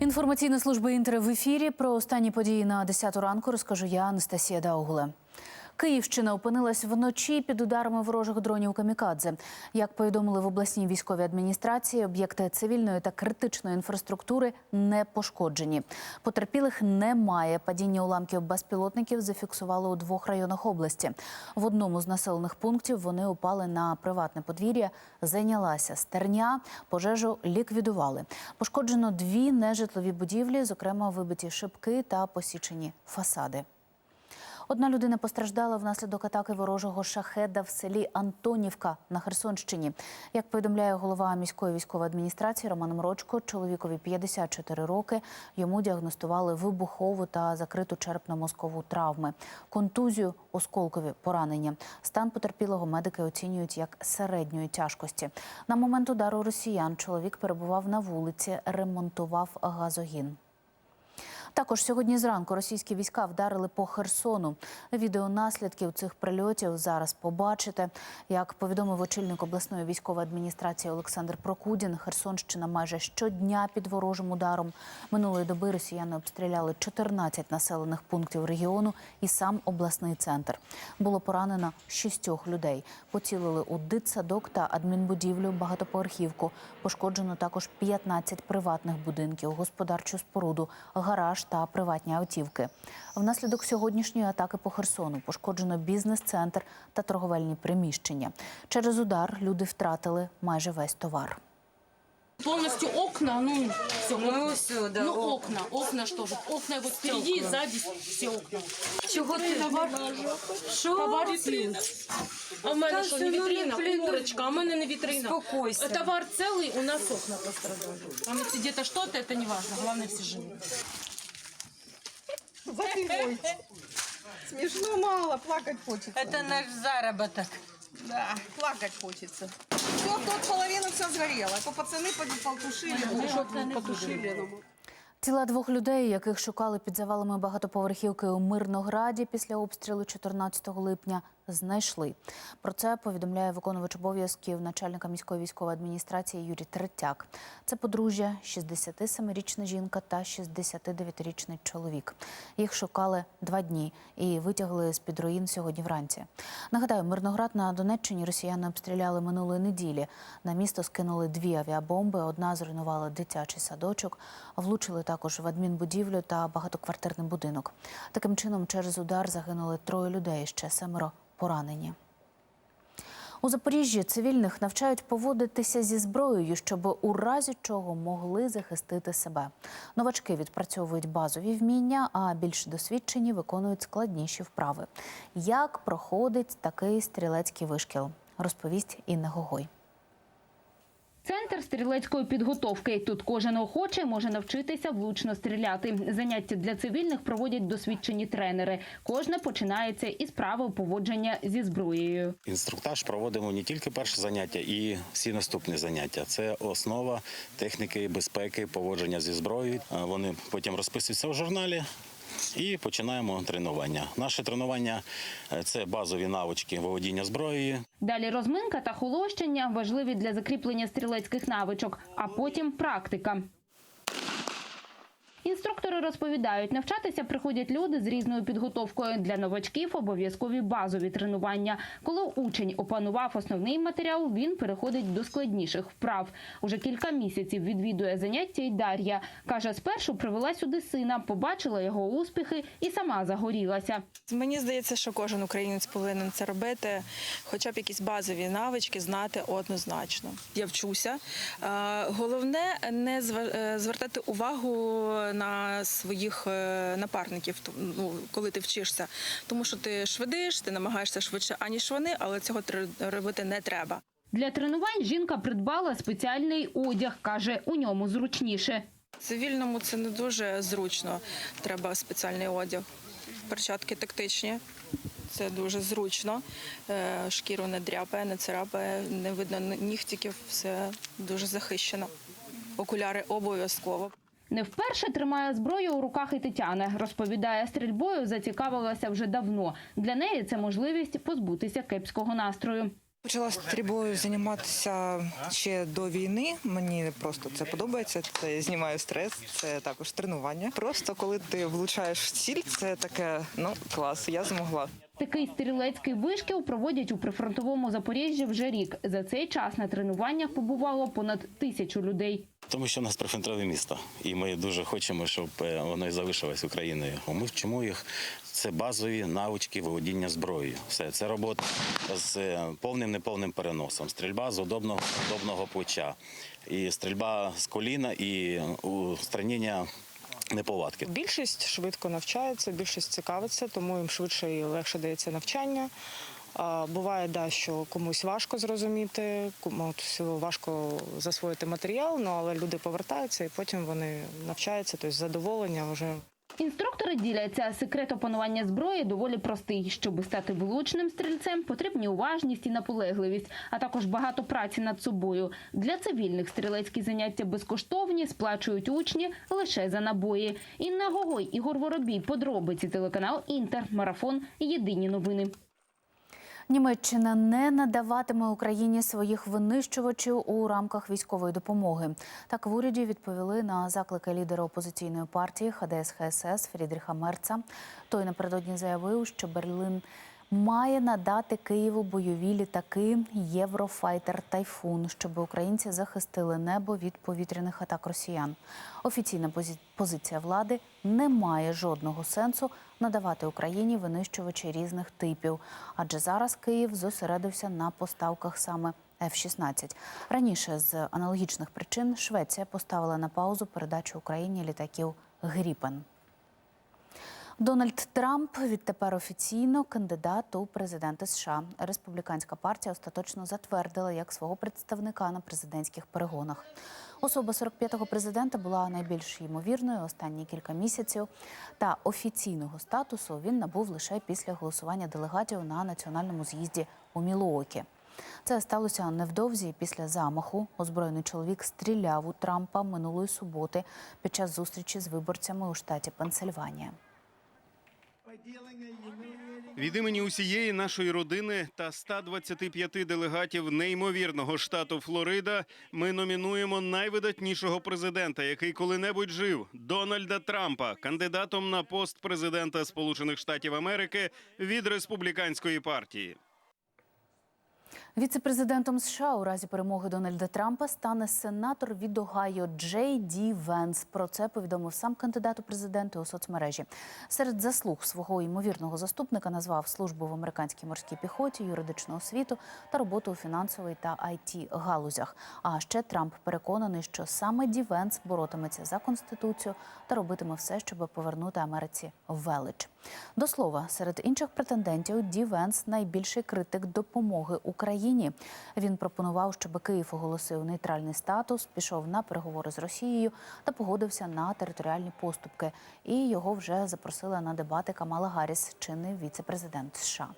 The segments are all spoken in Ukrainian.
Інформаційна служба інтер в ефірі про останні події на 10 ранку розкажу я, Анастасія Даугуле. Київщина опинилась вночі під ударами ворожих дронів камікадзе. Як повідомили в обласній військовій адміністрації, об'єкти цивільної та критичної інфраструктури не пошкоджені. Потерпілих немає. Падіння уламків безпілотників зафіксували у двох районах області. В одному з населених пунктів вони упали на приватне подвір'я. Зайнялася стерня, пожежу ліквідували. Пошкоджено дві нежитлові будівлі, зокрема вибиті шибки та посічені фасади. Одна людина постраждала внаслідок атаки ворожого шахеда в селі Антонівка на Херсонщині. Як повідомляє голова міської військової адміністрації Роман Мрочко, чоловікові 54 роки. Йому діагностували вибухову та закриту черепно-мозкову травми, контузію, осколкові поранення. Стан потерпілого медики оцінюють як середньої тяжкості. На момент удару росіян чоловік перебував на вулиці, ремонтував газогін. Також сьогодні зранку російські війська вдарили по Херсону. Відео наслідків цих прильотів зараз побачите. Як повідомив очільник обласної військової адміністрації Олександр Прокудін, Херсонщина майже щодня під ворожим ударом. Минулої доби росіяни обстріляли 14 населених пунктів регіону і сам обласний центр. Було поранено шістьох людей. Поцілили у дитсадок та адмінбудівлю, багатоповерхівку. Пошкоджено також 15 приватних будинків, господарчу споруду, гараж та приватні автівки. Внаслідок сьогоднішньої атаки по Херсону пошкоджено бізнес-центр та торговельні приміщення. Через удар люди втратили майже весь товар. Полностью окна, ну, все, Ну, все, да, ну, окна. окна, окна что же, окна вот впереди и сзади все окна. Чого ти? Що? Товар цілий. А в мене Та що, це, не ну, вітрина, блін, ну, курочка, а в мене не вітрина. Успокойся. Товар целый, у нас окна пострадали. Там если где-то что-то, это не важно, главное все живы. Закройте. Смешно мало, плакать хочется. Це наш заработок. Да, плакать хочется. Все, тут половина все сгорела. То пацаны потушили, ну, потушили. ну. Тіла двох людей, яких шукали під завалами багатоповерхівки у Мирнограді після обстрілу 14 липня, знайшли. Про це повідомляє виконувач обов'язків начальника міської військової адміністрації Юрій Третяк. Це подружжя, 67-річна жінка та 69-річний чоловік. Їх шукали два дні і витягли з під руїн сьогодні вранці. Нагадаю, Мирноград на Донеччині росіяни обстріляли минулої неділі. На місто скинули дві авіабомби. Одна зруйнувала дитячий садочок, влучили також в адмінбудівлю та багатоквартирний будинок. Таким чином, через удар загинули троє людей, ще семеро поранені. У Запоріжжі цивільних навчають поводитися зі зброєю, щоб у разі чого могли захистити себе. Новачки відпрацьовують базові вміння, а більш досвідчені виконують складніші вправи. Як проходить такий стрілецький вишкіл, розповість Інна Гогой. Центр стрілецької підготовки. Тут кожен охочий може навчитися влучно стріляти. Заняття для цивільних проводять досвідчені тренери. Кожне починається із правил поводження зі зброєю. Інструктаж проводимо не тільки перше заняття, і всі наступні заняття. Це основа техніки безпеки, поводження зі зброєю. Е, Вони потім розписуються у журналі. І починаємо тренування. Наше тренування е, це базові навички володіння зброєю, Далі розминка та холощення важливі для закріплення стрілецьких навичок, а потім практика. Інструктори розповідають, навчатися приходять люди з різною підготовкою. Для новачків обов'язкові базові тренування. Коли учень опанував основний матеріал, він переходить до складніших вправ. Уже кілька місяців відвідує заняття й Дар'я. Каже, спершу привела сюди сина, побачила його успіхи і сама загорілася. Мені здається, що кожен українець повинен це робити, хоча б якісь базові навички знати однозначно. Я вчуся. Е, Головне не е, звертати увагу на своїх е, напарників, ну, коли ти вчишся, тому що ти швидиш, ти намагаєшся швидше аніж вони, але цього робити не треба. Для тренувань жінка придбала спеціальний одяг. каже, у ньому зручніше. Цивільному це не дуже зручно. Треба спеціальний одяг. Перчатки тактичні. Це дуже зручно. Е, Шкіру не дряпає, не царапає, не видно нігтиків, все дуже захищено. Окуляри обов'язково. Не вперше тримає зброю у руках і Тетяна. Розповідає, стрільбою зацікавилася вже давно. Для неї це можливість позбутися кепського настрою. Почала стрільбою займатися ще до війни. Мені просто це подобається. Це знімає стрес, це також тренування. Просто коли ти влучаєш в ціль, це таке ну клас. Я змогла. Такий стрілецький вишкіл проводять у прифронтовому Запоріжжі вже рік. За цей час на тренуваннях побувало понад тисячу людей. Тому що у нас прифронтове місто, і ми дуже хочемо, щоб е, воно і залишилось Україною. Ми вчимо їх. Це базові навички володіння зброєю. Все це робота з е, повним неповним переносом. Стрільба з удобного удобного плеча, і стрільба з коліна, і устранення неповадки. Більшість швидко навчається, більшість цікавиться, тому їм швидше і легше дається навчання. Буває, да, що комусь важко зрозуміти, комусь важко засвоїти матеріал, ну але люди повертаються і потім вони навчаються, тобто задоволення вже Інструктори діляться. Секрет опанування зброї доволі простий. Щоб стати влучним стрільцем, потрібні уважність і наполегливість, а також багато праці над собою. Для цивільних стрілецькі заняття безкоштовні, сплачують учні лише за набої. Інна Гогой, Ігор Воробій, подробиці телеканал Інтер, марафон. Єдині новини. Німеччина не надаватиме Україні своїх винищувачів у рамках військової допомоги. Так в уряді відповіли на заклики лідера опозиційної партії ХДС ХСС Фрідріха Мерца. Той напередодні заявив, що Берлин має надати Києву бойові літаки Єврофайтер Тайфун, щоб українці захистили небо від повітряних атак росіян. Офіційна позиція влади не має жодного сенсу надавати Україні винищувачі різних типів, адже зараз Київ зосередився на поставках саме F-16. Раніше з аналогічних причин Швеція поставила на паузу передачу Україні літаків Гріпен. Дональд Трамп відтепер офіційно кандидат у президенти США. Республіканська партія остаточно затвердила як свого представника на президентських перегонах. Особа 45-го президента була найбільш ймовірною останні кілька місяців. Та офіційного статусу він набув лише після голосування делегатів на національному з'їзді у Мілуокі. Це сталося невдовзі після замаху. Озброєний чоловік стріляв у Трампа минулої суботи під час зустрічі з виборцями у штаті Пенсильванія. Від імені усієї нашої родини та 125 делегатів неймовірного штату Флорида ми номінуємо найвидатнішого президента, який коли-небудь жив Дональда Трампа, кандидатом на пост президента Сполучених Штатів Америки від республіканської партії. Віце-президентом США у разі перемоги Дональда Трампа стане сенатор від Огайо Джей Ді Венс. Про це повідомив сам кандидат у президенти у соцмережі. Серед заслуг свого ймовірного заступника назвав службу в американській морській піхоті, юридичну освіту та роботу у фінансовій та it галузях. А ще Трамп переконаний, що саме Ді Венс боротиметься за конституцію та робитиме все, щоб повернути Америці велич. До слова, серед інших претендентів Ді Венс найбільший критик допомоги Україні. Він пропонував, щоб Київ оголосив нейтральний статус, пішов на переговори з Росією та погодився на територіальні поступки. І його вже запросила на дебати Камала Гарріс, чинний віце-президент США.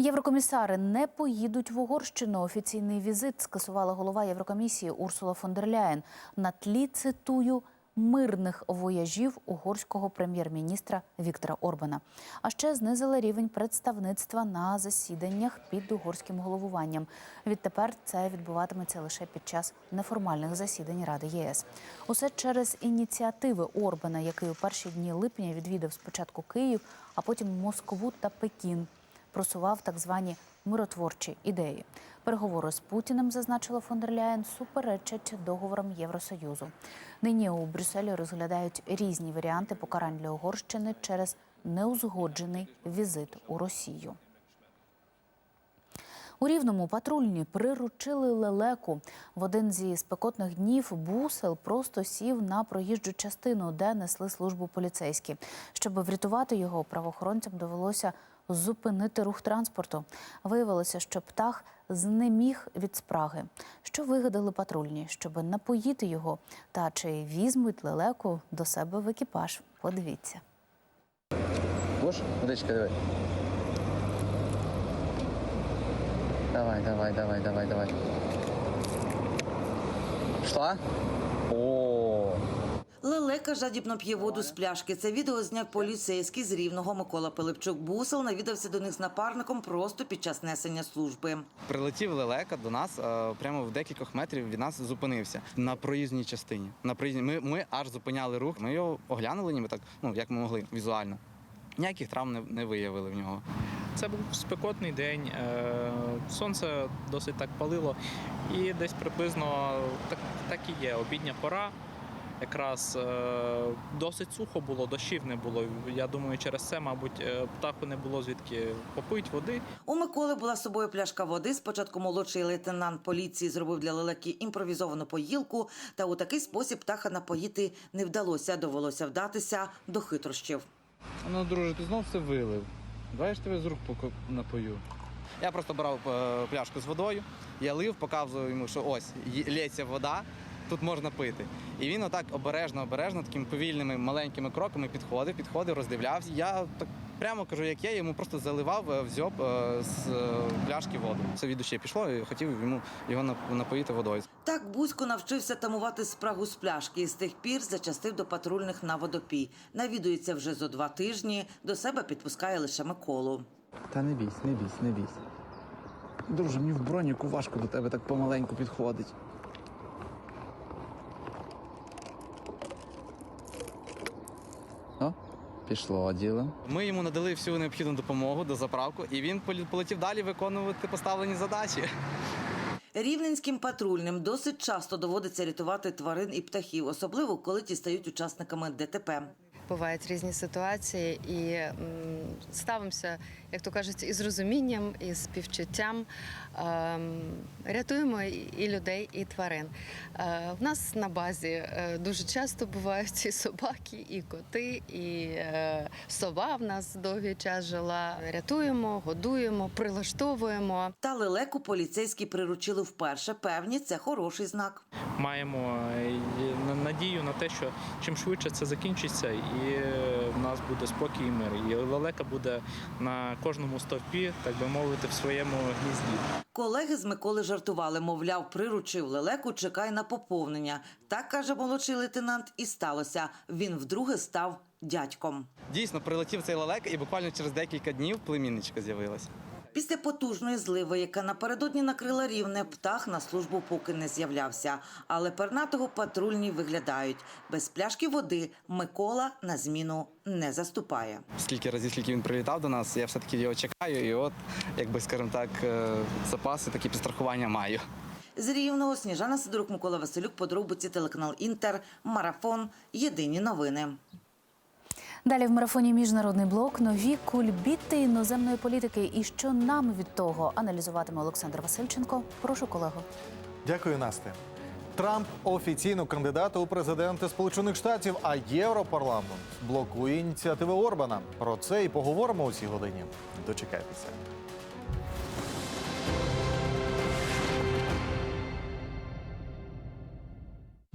Єврокомісари не поїдуть в Угорщину. Офіційний візит скасувала голова Єврокомісії Урсула фон дер Ляєн на тлі цитую мирних вояжів угорського прем'єр-міністра Віктора Орбана. А ще знизила рівень представництва на засіданнях під угорським головуванням. Відтепер це відбуватиметься лише під час неформальних засідань Ради ЄС. Усе через ініціативи Орбана, який у перші дні липня відвідав спочатку Київ, а потім Москву та Пекін просував так звані миротворчі ідеї. Переговори з Путіним, зазначила фон дер Ляєн, суперечать договорам Євросоюзу. Нині у Брюсселі розглядають різні варіанти покарань для Угорщини через неузгоджений візит у Росію. У рівному патрульні приручили лелеку. В один зі спекотних днів бусел просто сів на проїжджу частину, де несли службу поліцейські. Щоб врятувати його, правоохоронцям довелося зупинити рух транспорту. Виявилося, що птах знеміг від спраги. Що вигадали патрульні, щоб напоїти його, та чи візьмуть лелеку до себе в екіпаж? Подивіться. Будешь? Водичка, давай. Давай, давай, давай, давай, давай. Шла? Лелека жадібно п'є воду з пляшки. Це відео зняв поліцейський з Рівного Микола Пилипчук. Бусел навідався до них з напарником просто під час несення служби. Прилетів лелека до нас е, прямо в декількох метрів від нас зупинився на проїзній частині. На проїзній ми, ми аж зупиняли рух. Ми його оглянули, ніби так, ну як ми могли візуально. Ніяких травм не, не виявили в нього. Це був спекотний день, е, сонце досить так палило, і десь приблизно так, так і є. Обідня пора. Якраз е, досить сухо було, дощів не було. Я думаю, через це, мабуть, е, птаху не було звідки попити води. У Миколи була з собою пляшка води. Спочатку молодший лейтенант поліції зробив для лелеки імпровізовану поїлку, та у такий спосіб птаха напоїти не вдалося. Довелося вдатися до хитрощів. Ну, друже, ти знов все вилив. Давай ж тебе з рук поко- напою. Я просто брав е, пляшку з водою, я лив, показував йому, що ось лється вода, тут можна пити. І він отак обережно, обережно, такими повільними маленькими кроками підходив, підходив, роздивлявся. Я так прямо кажу, як є, йому просто заливав е, в зьоб е, з е, пляшки воду. Це від душі пішло і хотів йому його нап- напоїти водою. Так Бузько навчився тамувати спрагу з пляшки і з тих пір зачастив до патрульних на водопій. Навідується вже зо два тижні. До себе підпускає лише Миколу. Та не бійся, не бійся, не бійся. Друже, мені в броніку важко до тебе так помаленьку підходить. Пішло діло. Ми йому надали всю необхідну допомогу до заправку, і він полі- полетів далі виконувати поставлені задачі. Рівненським патрульним досить часто доводиться рятувати тварин і птахів, особливо коли ті стають учасниками ДТП. Бувають різні ситуації, і ставимося, як то кажуть, із розумінням, і співчуттям. Ем, Рятуємо і- людей, і тварин. Е, В нас на базі е, дуже часто бувають і собаки, і коти, і е, сова в нас довгий час жила. Рятуємо, годуємо, прилаштовуємо. Та лелеку поліцейські приручили вперше. Певні це хороший знак. Маємо надію на те, що чим швидше це закінчиться, і е, в нас буде спокій і мир. І лелека буде на кожному стовпі, так би мовити, в своєму гнізді. Колеги з Миколи жартували, мовляв, приручив лелеку, чекай на поповнення. Так каже молодший лейтенант, і сталося. Він вдруге став дядьком. Дійсно, прилетів цей лелека, і буквально через декілька днів племінничка з'явилася. Після потужної зливи, яка напередодні накрила рівне, птах на службу поки не з'являвся. Але пернатого патрульні виглядають. Без пляшки води Микола на зміну не заступає. Скільки разів, скільки він прилітав до нас, я все-таки його чекаю, і от, якби, скажімо так, е, запаси, такі підстрахування маю. З Рівного Сніжана Сидорук, Микола Василюк, подробиці телеканал Інтер, Марафон, Єдині новини. Далі в марафоні Міжнародний блок нові кульбіти іноземної політики. І що нам від того аналізуватиме Олександр Васильченко. Прошу колего. Дякую, Насте. Трамп офіційно кандидат у президенти Сполучених Штатів, а Європарламент блокує ініціативи Орбана. Про це і поговоримо у цій годині. Дочекайтеся.